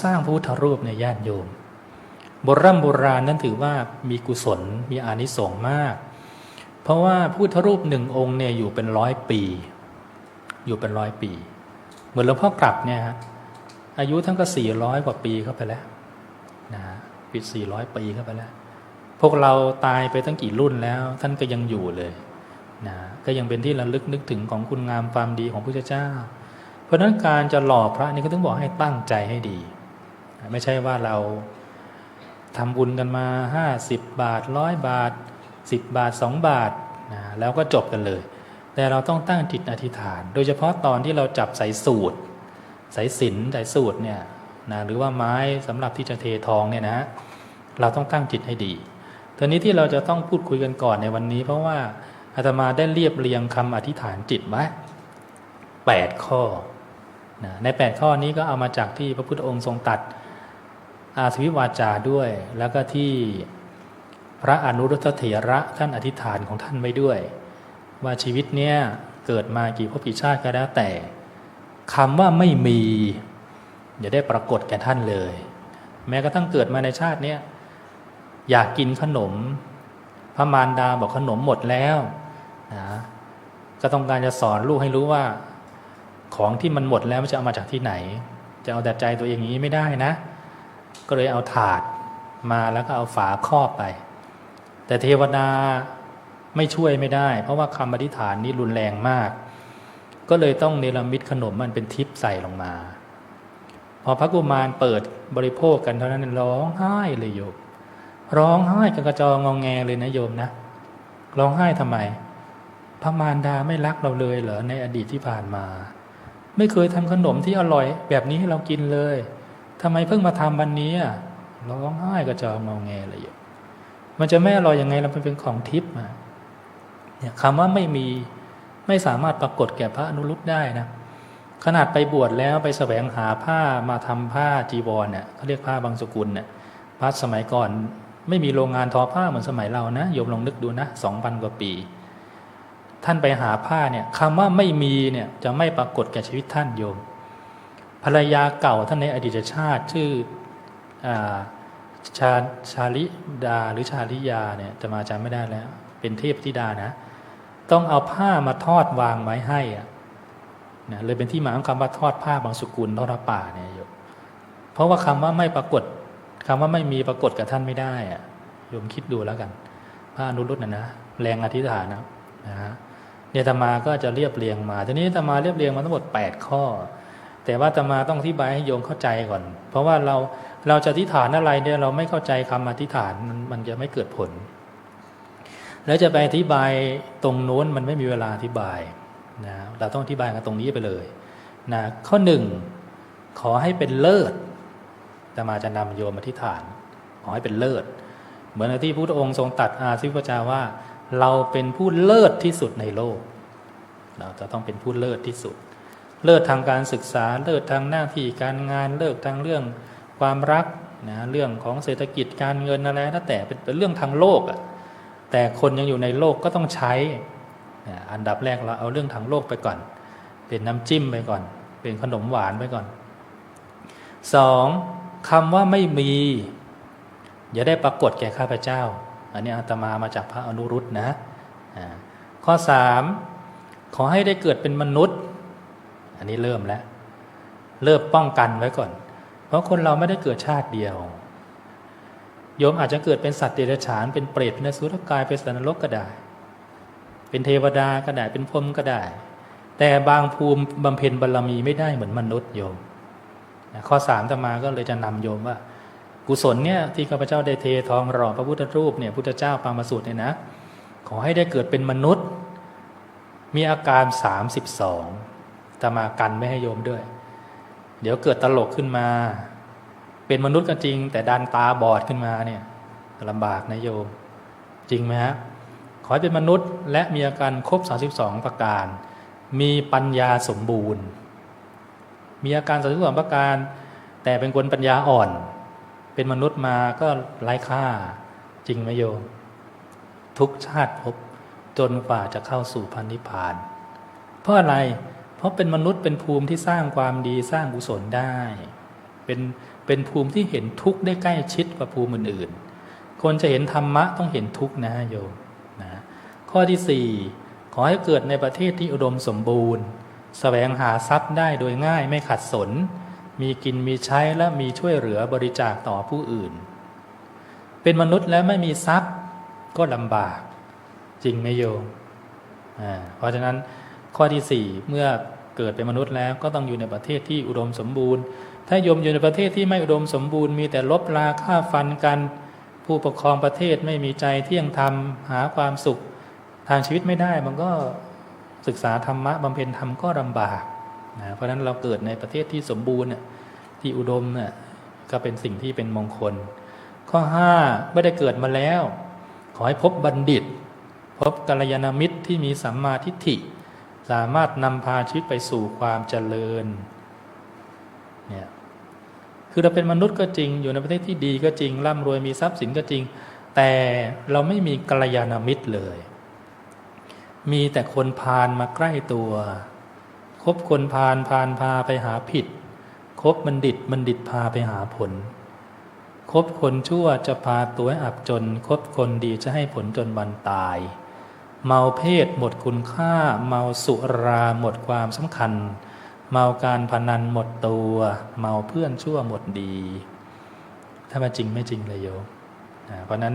สร้างพระพุทธรูปในยญาติโยมโบราณโบราณนั้นถือว่ามีกุศลมีอานิสงส์มาก เพราะว่าพระพุทธรูปหนึ่งองค์เนี่ยอยู่เป็นร้อยปี อยู่เป็นร้อยปี เหมือนหลวงพ่อกลับเนี่ยฮะอายุท่านก็สี่ร้อยกว่าปีเข้าไปแล้วนะฮะปีสี่ร้อยปีเข้าไปแล้ว พวกเราตายไปตั้งกี่รุ่นแล้ว ท่านก็ยังอยู่เลยนะก็ยังเป็นที่ระลึกนึกถึงของคุณงามความดีของพระเจ้า เพราะฉะนั้นการจะหล่อพระนี่ก็ต้องบอกให้ตั้งใจให้ดี ไม่ใช่ว่าเราทำบุญกันมา 50 บาทร้อยบาท 10 บาท 2 บาทนะแล้วก็จบกันเลย แต่เราต้องตั้งจิตอธิษฐาน โดยเฉพาะตอนที่เราจับสายสูตรสายสินสายสูตรเนี่ยนะหรือว่าไม้สำหรับที่จะเททองเนี่ยนะเราต้องตั้งจิตให้ดีทีนี้ที่เราจะต้องพูดคุยกันก่อนในวันนี้ เพราะว่าอาตมาได้เรียบเรียงคำอธิษฐานจิตไว้8ข้อ นะใน 8 ข้อนี้ก็เอามาจากที่พระพุทธองค์ทรงตัดอาสวิวาจาด้วย แล้วก็ที่พระอนุรุตเถระท่านอธิษฐานของท่านไว้ด้วย ว่าชีวิตเนี้ยเกิดมากี่ภพกี่ชาติก็แล้วแต่คำว่าไม่มีอย่าได้ปรากฏแก่ท่านเลย แม้กระทั่งเกิดมาในชาติเนี้ยอยากกินขนม พระมารดาบอกขนมหมดแล้วนะก็ต้องการจะสอนลูกให้รู้ว่า ของที่มันหมดแล้วมันจะเอามาจากที่ไหน จะเอาแต่ใจตัวเองอย่างนี้ไม่ได้นะ ก็เลยเอาถาดมาแล้วก็เอาฝาครอบไป แต่เทวดาไม่ช่วยไม่ได้ เพราะว่าคำอธิษฐานนี้รุนแรงมาก ก็เลยต้องเนรมิตขนมมันเป็นทิพย์ใส่ลงมา พอพระกุมารเปิดบริโภคกันเท่านั้นร้องไห้เลยโยมร้องไห้กันกระจองงองแงเลยนะโยมนะร้องไห้ทำไม พระมารดาไม่รักเราเลยเหรอในอดีตที่ผ่านมา ไม่เคยทำขนมที่อร่อย แบบนี้ให้เรากินเลยทำไมเพิ่งมาทำวันนี้อะร้องไห้กระจองงองแงเลยโยมมันจะไม่อร่อยยังไงเราเป็นของทิพย์มาเนี่ยคำว่าไม่มีไม่สามารถปรากฏแก่พระอนุรุตได้นะขนาดไปบวชแล้วไปแสวงหาผ้ามาทำผ้าจีวรเนี่ยเขาเรียกผ้าบางสกุลเนี่ยพระสมัยก่อน ไม่มีโรงงานทอผ้าเหมือนสมัยเรานะโยมลองนึกดูนะสองพันกว่าปี ท่านไปหาผ้าเนี่ยคำว่าไม่มีเนี่ยจะไม่ปรากฏแก่ชีวิตท่านโยม ภรรยาเก่าท่านในอดีตชาติชื่อชาชาลิดาหรือชาลิยาเนี่ยจะมาจำไม่ได้แล้ว เป็นเทพธิดานะ ต้องเอาผ้ามาทอดวางไว้ให้อะนะเลยเป็นที่มาของคำว่าทอดผ้าบางสกุลทอดป่าเนี่ยโยมเพราะว่าคำว่าไม่ปรากฏคำว่าไม่มีปรากฏกับท่านไม่ได้อะโยมคิดดูแล้วกัน พระอนุรุตนะนะแรงอธิษฐานนะนะฮะ เนี่ยธรรมาก็จะเรียบเรียงมา ทีนี้ธรรมาเรียบเรียงมาทั้งหมด 8 ข้อ แต่ว่าธรรมาต้องอธิบายให้โยมเข้าใจก่อน เพราะว่าเราเราจะอธิษฐานอะไรเนี่ยเราไม่เข้าใจคำอธิษฐานมันมันจะไม่เกิดผล แล้วจะไปอธิบายตรงโน้นมันไม่มีเวลาอธิบายนะเราต้องอธิบายกันตรงนี้ไปเลยนะข้อหนึ่งขอให้เป็นเลิศแต่มาจะนำโยมอธิษฐาน ขอให้เป็นเลิศ เหมือนที่พระพุทธองค์ทรงตัดอาสิวจาว่า เราเป็นผู้เลิศที่สุดในโลก เราจะต้องเป็นผู้เลิศที่สุด เลิศทางการศึกษา เลิศทางหน้าที่การงาน เลิศทางเรื่องความรักนะเรื่องของเศรษฐกิจการเงินอะไรนั่นแต่เป็นเป็นเรื่องทางโลกอะแต่คนยังอยู่ในโลกก็ต้องใช้อันดับแรกเราเอาเรื่องทางโลกไปก่อน เป็นน้ำจิ้มไปก่อน เป็นขนมหวานไปก่อนสองคำว่าไม่มี อย่าได้ปรากฏแก่ข้าพเจ้า อันนี้อาตมามาจากพระอนุรุตนะข้อสามขอให้ได้เกิดเป็นมนุษย์ อันนี้เริ่มแล้ว เริ่มป้องกันไว้ก่อน เพราะคนเราไม่ได้เกิดชาติเดียวโยมอาจจะเกิดเป็นสัตว์เดรัจฉานเป็นเปรตเป็นสุรกายเป็นสัตว์นรกก็ได้ เป็นเทวดาก็ได้เป็นพรหมก็ได้ แต่บางภูมิบำเพ็ญบารรมีไม่ได้เหมือนมนุษย์โยมข้อสามตมาก็เลยจะนำโยมว่า กุศลเนี่ยที่ข้าพเจ้าได้เททองหล่อพระพุทธรูปเนี่ยพุทธเจ้าปางมาสูตรเนี่ยนะ ขอให้ได้เกิดเป็นมนุษย์ มีอาการ 32ตมากันไม่ให้โยมด้วย เดี๋ยวเกิดตลกขึ้นมา เป็นมนุษย์ก็จริง แต่ดันตาบอดขึ้นมาเนี่ยลำบากนะโยม จริงไหมฮะขอให้เป็นมนุษย์และมีอาการครบ 32 ประการ มีปัญญาสมบูรณ์ มีอาการ32ประการ แต่เป็นคนปัญญาอ่อน เป็นมนุษย์มาก็ไร้ค่าจริงไหมโยมทุกชาติพบจนกว่าจะเข้าสู่พันธิพาน เพราะอะไร เพราะเป็นมนุษย์เป็นภูมิที่สร้างความดีสร้างกุศลได้ เป็นเป็นภูมิที่เห็นทุกข์ได้ใกล้ชิดกว่าภูมิอื่นๆคนจะเห็นธรรมะต้องเห็นทุกข์นะโยมนะข้อที่สี่ขอให้เกิดในประเทศที่อุดมสมบูรณ์แสวงหาทรัพย์ได้โดยง่ายไม่ขัดสน มีกินมีใช้และมีช่วยเหลือบริจาคต่อผู้อื่น เป็นมนุษย์แล้วไม่มีทรัพย์ก็ลำบาก จริงไหมโยมอ่าเพราะฉะนั้นข้อที่สี่เมื่อเกิดเป็นมนุษย์แล้วก็ต้องอยู่ในประเทศที่อุดมสมบูรณ์ ถ้าโยมอยู่ในประเทศที่ไม่อุดมสมบูรณ์ มีแต่ลบราฆ่าฟันกัน ผู้ปกครองประเทศไม่มีใจเที่ยงธรรมหาความสุข ทางชีวิตไม่ได้มันก็ศึกษาธรรมะบำเพ็ญธรรมก็ลำบาก นะเพราะฉะนั้นเราเกิดในประเทศที่สมบูรณ์ที่อุดมน่ก็เป็นสิ่งที่เป็นมงคล ข้อห้าไม่ได้เกิดมาแล้ว ขอให้พบบัณฑิต พบกัลยาณมิตรที่มีสัมมาทิฏฐิ สามารถนำพาชีวิตไปสู่ความเจริญเนี่ยคือเราเป็นมนุษย์ก็จริง อยู่ในประเทศที่ดีก็จริงร่ำรวยมีทรัพย์สินก็จริง แต่เราไม่มีกัลยาณมิตรเลย มีแต่คนพาลมาใกล้ตัว คบคนพาลพาลพาไปหาผิด คบบัณฑิตบัณฑิตพาไปหาผล คบคนชั่วจะพาตัวให้อับจน คบคนดีจะให้ผลจนวันตาย เมาเพศหมดคุณค่า เมาสุราหมดความสำคัญ เมาการพนันหมดตัว เมาเพื่อนชั่วหมดดี ถ้ามาจริงไม่จริงเลยโยมนะเพราะฉะนั้น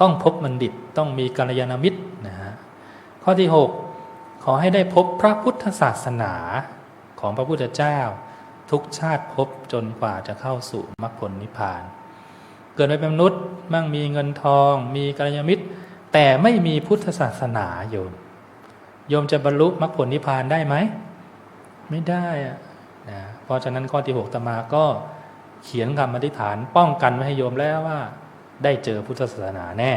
ต้องพบบัณฑิตต้องมีกัลยาณมิตรนะฮะข้อที่ 6 ขอให้ได้พบพระพุทธศาสนาของพระพุทธเจ้า ทุกชาติพบจนกว่าจะเข้าสู่มรรคผลนิพพาน เกิดมาเป็นมนุษย์มั่งมีเงินทอง มีกัลยาณมิตร แต่ไม่มีพุทธศาสนาโยมโยมจะบรรลุมรรคผลนิพพานได้ไหม ไม่ได้อะนะเพราะฉะนั้นข้อที่หกตมาก็เขียนคำอธิษฐานป้องกันไว้ให้โยมแล้วว่า ได้เจอพุทธศาสนาแน่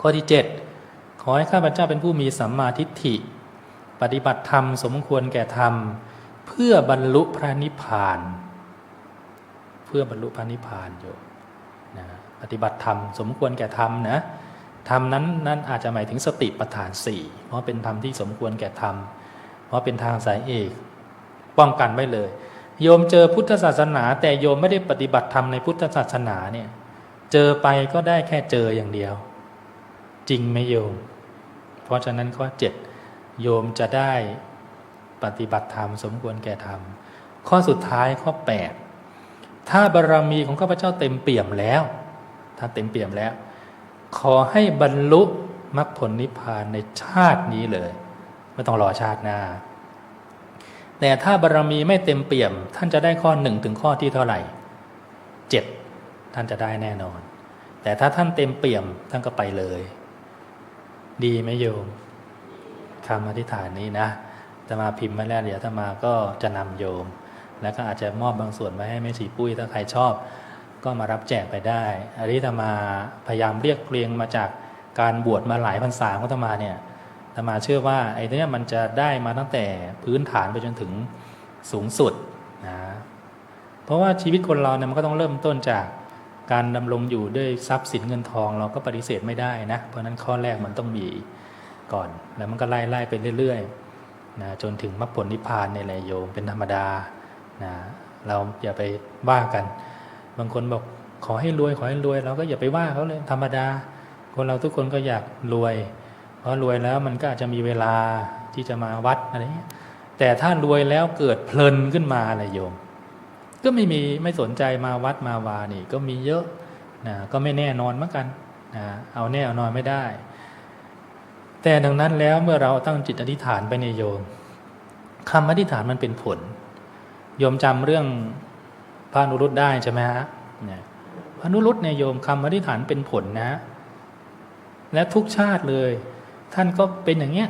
ข้อที่เจ็ด ขอให้ข้าพเจ้าเป็นผู้มีสัมมาทิฏฐิ ปฏิบัติธรรมสมควรแก่ธรรม เพื่อบรรลุพระนิพพาน เพื่อบรรลุพระนิพพานโยมนะปฏิบัติธรรมสมควรแก่ธรรมนะธรรมนั้นนั้นอาจจะหมายถึงสติปัฏฐานสี่เพราะเป็นธรรมที่สมควรแก่ธรรม เพราะเป็นทางสายเอกป้องกันไว้เลย โยมเจอพุทธศาสนา แต่โยมไม่ได้ปฏิบัติธรรมในพุทธศาสนาเนี่ยเจอไปก็ได้แค่เจออย่างเดียว จริงไหมโยม เพราะฉะนั้นข้อเจ็ดโยมจะได้ปฏิบัติธรรมสมควรแก่ธรรม ข้อสุดท้ายข้อ 8 ถ้าบารรมีของข้าพเจ้าเต็มเปี่ยมแล้ว ถ้าเต็มเปี่ยมแล้ว ขอให้บรรลุมรรคผลนิพพานในชาตินี้เลย ไม่ต้องรอชาติหน้า แต่ถ้าบารรมีไม่เต็มเปี่ยม ท่านจะได้ข้อหนึ่งถึงข้อที่เท่าไหร่เจ็ดท่านจะได้แน่นอน แต่ถ้าท่านเต็มเปี่ยมท่านก็ไปเลย ดีไหมโยมคำอธิษฐานนี้นะจะมาพิมพ์มาแล้วเดี๋ยวถ้ามาก็จะนำโยม แล้วก็อาจจะมอบบางส่วนไว้ให้แม่ชีปุ้ยถ้าใครชอบ ก็มารับแจกไปได้อันนี้ธรรมาพยายามเรียกเรียงมาจากการบวชมาหลายพรรษาของธรรมาเนี่ยธรรมาเชื่อว่าไอ้นี่มันจะได้มาตั้งแต่พื้นฐานไปจนถึงสูงสุดนะเพราะว่าชีวิตคนเราเนี่ยมันก็ต้องเริ่มต้นจาก การดำรงอยู่ด้วยทรัพย์สินเงินทองเราก็ปฏิเสธไม่ได้นะ เพราะนั้นข้อแรกมันต้องมีก่อน แล้วมันก็ไล่ไล่ไปเรื่อยๆนะจนถึงมรรคผลนิพพานในแหละโยมเป็นธรรมดานะเราอย่าไปว่ากัน บางคนบอกขอให้รวยขอให้รวยเราก็อย่าไปว่าเขาเลยธรรมดา คนเราทุกคนก็อยากรวย เพราะรวยแล้วมันก็อาจจะมีเวลาที่จะมาวัดอะไรเงี้ยแต่ถ้ารวยแล้วเกิดเพลินขึ้นมาอะไรโยม ก็ไม่มีไม่สนใจมาวัดมาวานี่ ก็มีเยอะนะก็ไม่แน่นอนเหมือนกันนะเอาแน่เอานอนไม่ได้ แต่ดังนั้นแล้วเมื่อเราตั้งจิตอธิษฐานไปในโยมคำอธิษฐานมันเป็นผล โยมจำเรื่องพระนุรุตได้ใช่ไหมฮะพระนุรุตเนี่ยโยมคำอธิษฐานเป็นผลนะ และทุกชาติเลย ท่านก็เป็นอย่างเงี้ย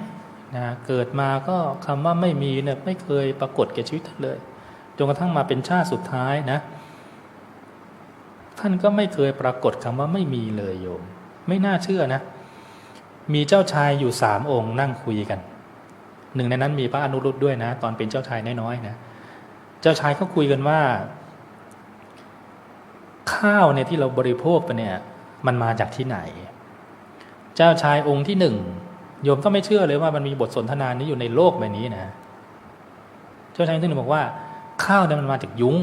นะเกิดมาก็คำว่าไม่มีเนี่ยไม่เคยปรากฏแก่ชีวิตท่านเลย จนกระทั่งมาเป็นชาติสุดท้ายนะ ท่านก็ไม่เคยปรากฏคำว่าไม่มีเลยโยม ไม่น่าเชื่อนะ มีเจ้าชายอยู่สามองค์นั่งคุยกัน หนึ่งในนั้นมีพระอนุรุตด้วยนะ ตอนเป็นเจ้าชายน้อยๆนะ เจ้าชายเขาคุยกันว่า ข้าวเนี่ยที่เราบริโภคไปเนี่ย มันมาจากที่ไหน เจ้าชายองค์ที่หนึ่งโยมก็ไม่เชื่อเลยว่ามันมีบทสนทนานี้อยู่ในโลกใบนี้นะ เจ้าชายที่หนึ่งบอกว่า ข้าวเนี่ยมันมาจากยุ้ง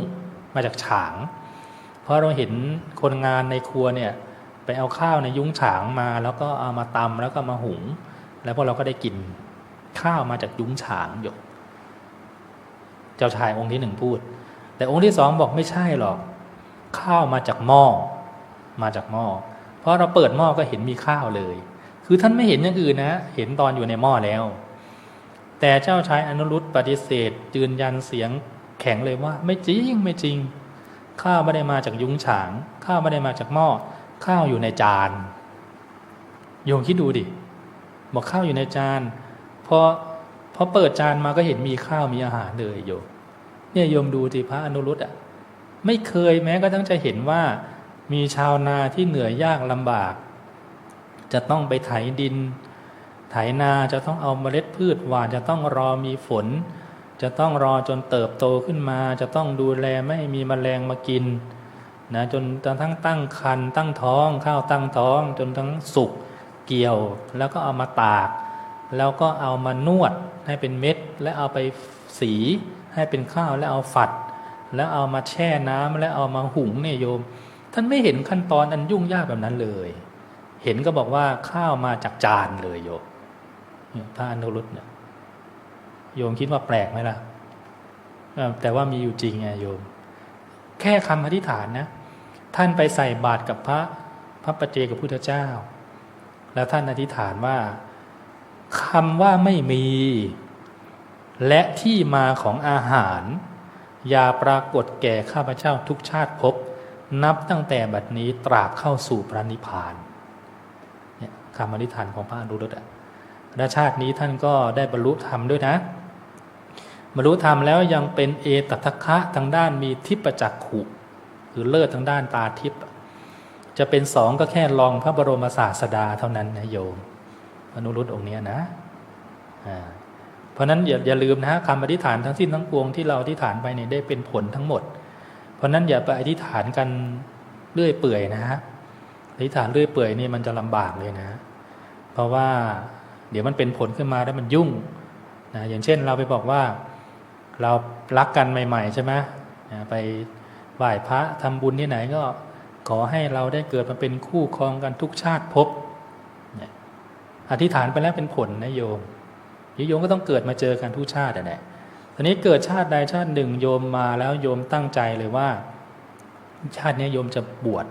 มาจากฉาง เพราะเราเห็นคนงานในครัวเนี่ยไปเอาข้าวในยุ้งฉางมา แล้วก็เอามาตำแล้วก็มาหุง แล้วพวกเราก็ได้กินข้าวมาจากยุ้งฉางอยู่เจ้าชายองค์ที่หนึ่งพูด แต่องค์ที่สองบอกไม่ใช่หรอก ข้าวมาจากหม้อมาจากหม้อเพราะเราเปิดหม้อก็เห็นมีข้าวเลย คือท่านไม่เห็นอย่างอื่นนะ เห็นตอนอยู่ในหม้อแล้ว แต่เจ้าชายอนุรุตปฏิเสธ ยืนยันเสียง แข็งเลยว่า ไม่จริงไม่จริง ข้าวไม่ได้มาจากยุ้งฉาง ข้าวไม่ได้มาจากหม้อข้าวอยู่ในจานโยมคิดดูดิบอกข้าวอยู่ในจานพอพอเปิดจานมาก็เห็นมีข้าวมีอาหารเลยโยมเนี่ยโยมดูสิพระอนุรุตอะไม่เคยแม้ก็ต้องจะเห็นว่า มีชาวนาที่เหนื่อยยากลำบาก จะต้องไปไถดิน ไถนาจะต้องเอาเมล็ดพืชหวานจะต้องรอมีฝน จะต้องรอจนเติบโตขึ้นมา จะต้องดูแลไม่ให้มีแมลงมากินนะจนจนทั้งตั้งคันตั้งท้องข้าวตั้งท้อง จนทั้งสุกเกี่ยว แล้วก็เอามาตาก แล้วก็เอามานวดให้เป็นเม็ด และเอาไปสีให้เป็นข้าวแล้วเอาฝัด แล้วเอามาแช่น้ำแล้วเอามาหุงเนี่ยโยม ท่านไม่เห็นขั้นตอนอันยุ่งยากแบบนั้นเลย เห็นก็บอกว่าข้าวมาจากจานเลยโยมพระอนุรุตเนี่ย โยมคิดว่าแปลกไหมล่ะแต่ว่ามีอยู่จริงไงโยม แค่คำอธิษฐานนะ ท่านไปใส่บาตรกับพระพระปเจกับพุทธเจ้า แล้วท่านอธิษฐานว่าคำว่าไม่มี และที่มาของอาหาร อย่าปรากฏแก่ข้าพเจ้าทุกชาติภพนับตั้งแต่บัดนี้ตราบเข้าสู่พระนิพพานเนี่ยคำอธิษฐานของพระอนุรุตอะและชาตินี้ท่านก็ได้บรรลุธรรมด้วยนะ บรรลุธรรมแล้วยังเป็นเอตทัคคะทางด้านมีทิพจักขุคือเลิศทางด้านตาทิพจะเป็นสองก็แค่ลองพระบรมศาสดาเท่านั้นนะโยมอนุรุตองค์เนี้ยนะเพราะนั้นอย่าอย่าลืมนะคำอธิษฐานทั้งสิ้นทั้งปวงที่เราอธิษฐานไปเนี่ยได้เป็นผลทั้งหมด เพราะนั้นอย่าไปอธิษฐานกันเรื่อยเปื่อยนะฮะอธิษฐานเรื่อยเปื่อยนี่มันจะลำบากเลยนะ เพราะว่าเดี๋ยวมันเป็นผลขึ้นมาแล้วมันยุ่งนะอย่างเช่นเราไปบอกว่า เรารักกันใหม่ ๆ ใช่ไหมไปไหว้พระทำบุญที่ไหนก็ขอให้เราได้เกิดมาเป็นคู่ครองกันทุกชาติภพเนี่ยอธิษฐานไปแล้วเป็นผลนะโยมโยมก็ต้องเกิดมาเจอกันทุกชาติแหละทีนี้เกิดชาติใดชาติหนึ่งโยมมาแล้วโยมตั้งใจเลยว่า ชาตินี้โยมจะบวช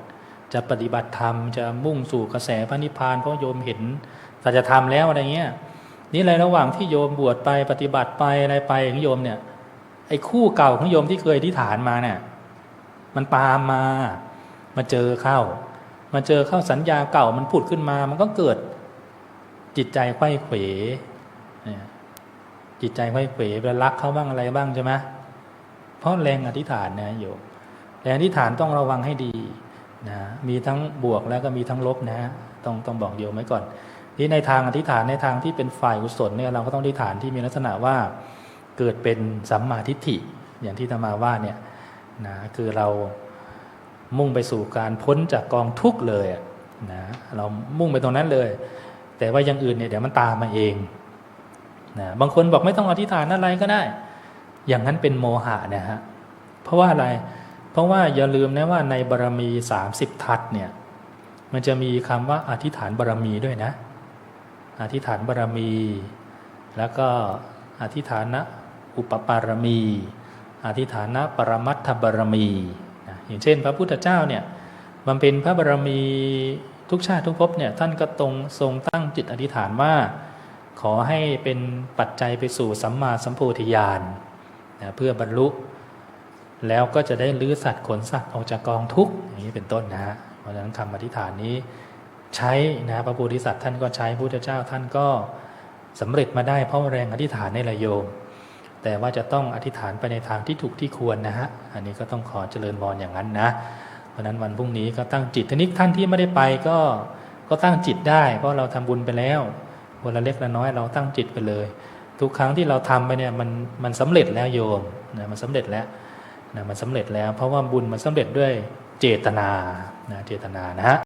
จะปฏิบัติธรรมจะมุ่งสู่กระแสพระนิพพาน เพราะโยมเห็นสัจธรรมแล้วอะไรเงี้ยนี่ในระหว่างที่โยมบวชไปปฏิบัติไปอะไรไปของโยมเนี่ย ไอ้คู่เก่าของโยมที่เคยที่ฐานมาเนี่ยมันตามมา มาเจอเข้า มาเจอเข้าสัญญาเก่ามันผุดขึ้นมา มันก็เกิดจิตใจไข้เขวเนี่จิตใจไข้เขวไปรักเขาบ้างอะไรบ้างใช่ไหมเพราะแรงอธิษฐานนะโยมแรงอธิษฐานต้องระวังให้ดีนะมีทั้งบวกแล้วก็มีทั้งลบนะต้องต้องบอกโยมไว้ก่อนที่ในทางอธิษฐานในทางที่เป็นฝ่ายกุศลเนี่ยเราก็ต้องอธิษฐานที่มีลักษณะว่า เกิดเป็นสัมมาทิฏฐิอย่างที่ธรรมาว่าเนี่ยนะคือเรามุ่งไปสู่การพ้นจากกองทุกข์เลยนะเรามุ่งไปตรงนั้นเลย แต่ว่าอย่างอื่นเนี่ยเดี๋ยวมันตามมาเองนะบางคนบอกไม่ต้องอธิษฐานอะไรก็ได้ อย่างนั้นเป็นโมหะนะฮะเพราะว่าอะไรเพราะว่าอย่าลืมนะว่าในบารรมี 30 ทัศเนี่ยมันจะมีคำว่าอธิษฐานบารรมีด้วยนะ อธิษฐานบารรมี แล้วก็อธิษฐานนะ อุปปารมี อธิฐานะปรมัตถบารมีนะอย่างเช่น พระพุทธเจ้าเนี่ยบำเพ็ญพระบารมีทุกชาติทุกภพเนี่ยท่านก็ตรงทรงตั้งจิตอธิษฐานว่า ขอให้เป็นปัจจัยไปสู่สัมมาสัมโพธิญาณนะเพื่อบรรลุ แล้วก็จะได้ลื้อสัตว์ขนสัตว์ออกจากกองทุกข์อย่างนี้เป็นต้นนะฮะเพราะฉะนั้นคำอธิษฐานนี้ใช้นะพระโพธิสัตว์ท่านก็ใช้พระพุทธเจ้าท่านก็สำเร็จมาได้เพราะแรงอธิษฐานในละโยม แต่ว่าจะต้องอธิษฐานไปในทางที่ถูกที่ควรนะฮะ อันนี้ก็ต้องขอเจริญพรอย่างนั้นนะ เพราะนั้นวันพรุ่งนี้ก็ตั้งจิตทีนี้ท่านที่ไม่ได้ไปก็ก็ตั้งจิตได้ เพราะเราทำบุญไปแล้ววันละเล็กละน้อยเราตั้งจิตไปเลย ทุกครั้งที่เราทำไปเนี่ยมันมันสำเร็จแล้วโยมนะมันสำเร็จแล้วนะมันสำเร็จแล้ว เพราะว่าบุญมันสำเร็จด้วยเจตนานะเจตนานะฮะ